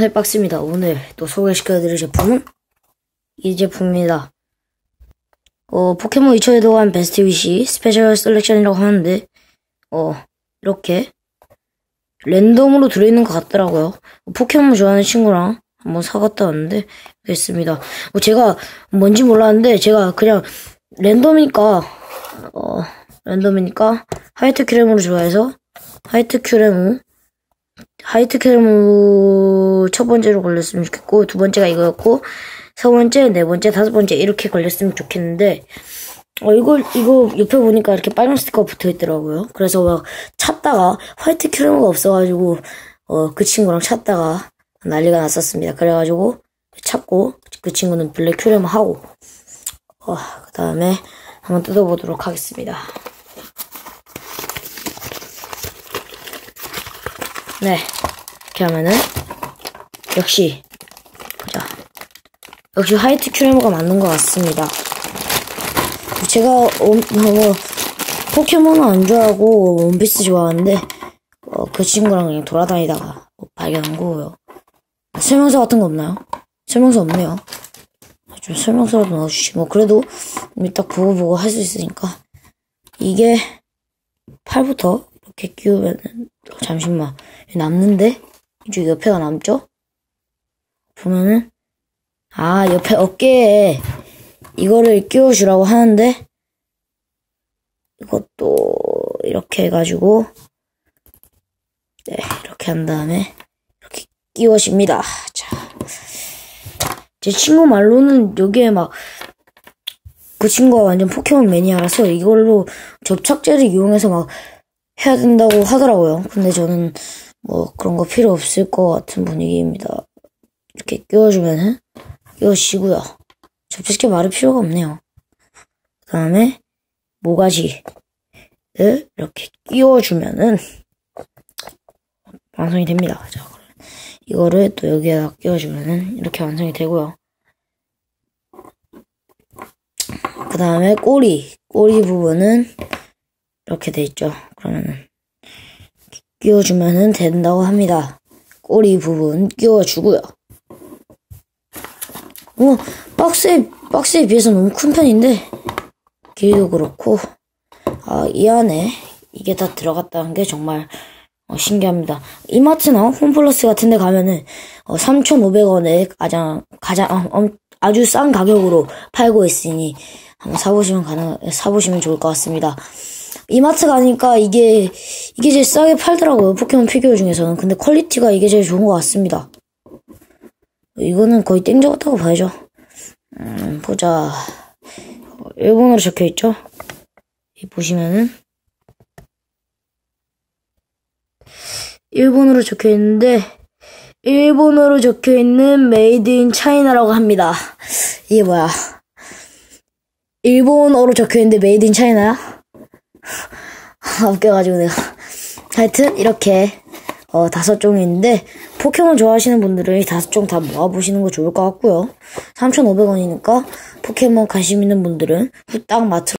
네, 박스입니다. 오늘 또 소개시켜드릴 제품은 이 제품입니다. 어, 포켓몬 2초에 도한 베스트 위시 스페셜 셀렉션이라고 하는데, 어, 이렇게 랜덤으로 들어있는 것 같더라고요. 포켓몬 좋아하는 친구랑 한번 사갔다 왔는데, 됐습니다. 뭐 제가 뭔지 몰랐는데, 제가 그냥 랜덤이니까, 어, 랜덤이니까 하이트 큐레모를 좋아해서 하이트 큐레모 하이트 큐레모 첫 번째로 걸렸으면 좋겠고 두 번째가 이거였고 세 번째, 네 번째, 다섯 번째 이렇게 걸렸으면 좋겠는데 어 이거 이거 옆에 보니까 이렇게 빨간 스티커 붙어 있더라고요. 그래서 막 찾다가 화이트 큐레모가 없어가지고 어 그 친구랑 찾다가 난리가 났었습니다. 그래가지고 찾고 그 친구는 블랙 큐레모 하고 어, 그 다음에 한번 뜯어보도록 하겠습니다. 네, 이렇게 하면은 역시 보자. 역시 화이트 큐레모가 맞는 것 같습니다. 제가 어, 뭐, 포켓몬은 안 좋아하고 원피스 좋아하는데 어, 그 친구랑 그냥 돌아다니다가 뭐 발견한 거고요. 설명서 같은 거 없나요? 설명서 없네요. 좀 설명서라도 넣어주시고 뭐 그래도 딱 보고 보고 할 수 있으니까 이게 팔부터 이렇게 끼우면은 어, 잠시만 남는데 이쪽 옆에가 남죠? 보면은 아 옆에 어깨에 이거를 끼워주라고 하는데 이것도 이렇게 해가지고 네 이렇게 한 다음에 이렇게 끼워집니다. 자, 제 친구 말로는 여기에 막 그 친구가 완전 포켓몬 매니아라서 이걸로 접착제를 이용해서 막 해야 된다고 하더라고요. 근데 저는 뭐 그런 거 필요 없을 것 같은 분위기입니다. 이렇게 끼워주면은 끼워지고요. 접착제 말할 필요가 없네요. 그 다음에 모가지를 이렇게 끼워주면은 완성이 됩니다. 자, 이거를 또 여기에다 끼워주면은 이렇게 완성이 되고요. 그 다음에 꼬리, 꼬리 부분은 이렇게 돼 있죠. 그러면은 끼워주면은 된다고 합니다. 꼬리 부분 끼워주고요. 어, 박스에, 박스에 비해서 너무 큰 편인데, 길이도 그렇고, 아, 이 안에 이게 다 들어갔다는 게 정말 어, 신기합니다. 이마트나 홈플러스 같은 데 가면은 어, 3,500원에 가장, 가장, 어, 아주 싼 가격으로 팔고 있으니 한번 사보시면 가능, 사보시면 좋을 것 같습니다. 이마트 가니까 이게, 이게 제일 싸게 팔더라고요. 포켓몬 피규어 중에서는. 근데 퀄리티가 이게 제일 좋은 것 같습니다. 이거는 거의 땡저 같다고 봐야죠. 음, 보자. 일본어로 적혀 있죠? 보시면은. 일본어로 적혀 있는데, 일본어로 적혀 있는 메이드 인 차이나라고 합니다. 이게 뭐야? 일본어로 적혀 있는데 메이드 인 차이나야? 아, 웃겨가지고 내가. 하여튼, 이렇게, 어, 다섯 종인데, 포켓몬 좋아하시는 분들은 이 다섯 종 다 모아보시는 거 좋을 것 같고요. 3,500원이니까, 포켓몬 관심 있는 분들은 후딱 마트